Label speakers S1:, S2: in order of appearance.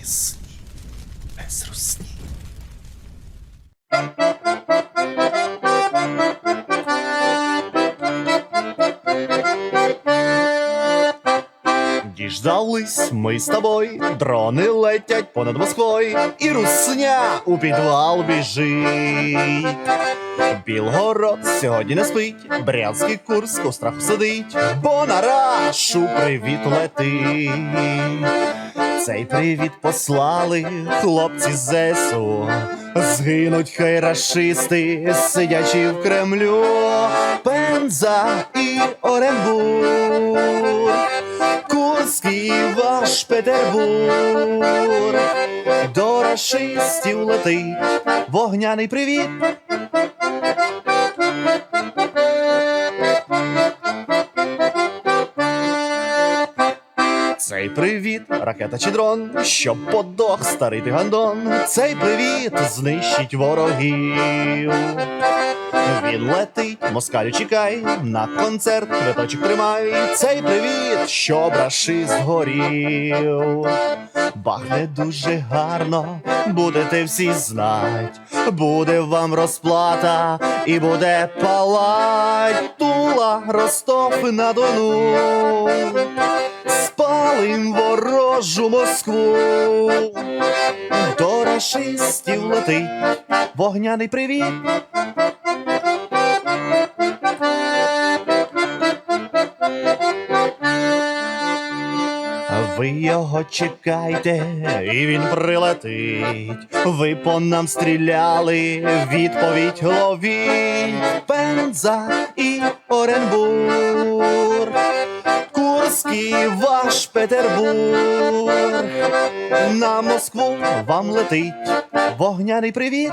S1: Без сні, без русні. Діждались ми з тобою, дрони летять понад Москвою, і русня у підвал біжить. Білгород сьогодні не спить, Брянський Курск у страху сидить, бо на рашу привіт летить. Цей привіт послали хлопці з ЗСУ. Згинуть хай рашисти, сидячи в Кремлю, Пенза і Оренбург, Курський ваш Петербург, до рашистів летить вогняний привіт. Цей привіт, ракета чи дрон, щоб подох старий ти гандон. Цей привіт знищить ворогів. Він летить, москалю чекай, на концерт квиточок тримай. Цей привіт, щоб рашист горів. Бахне дуже гарно, будете всі знать. Буде вам розплата і буде палать Тула, Ростов на Дону. Спалим ворожу Москву. До рашистів летить вогняний привіт. Ви його чекайте, і він прилетить. Ви по нам стріляли, відповідь ловіть. Пенза і Оренбург. Петербург. На Москву вам летить вогняний привіт.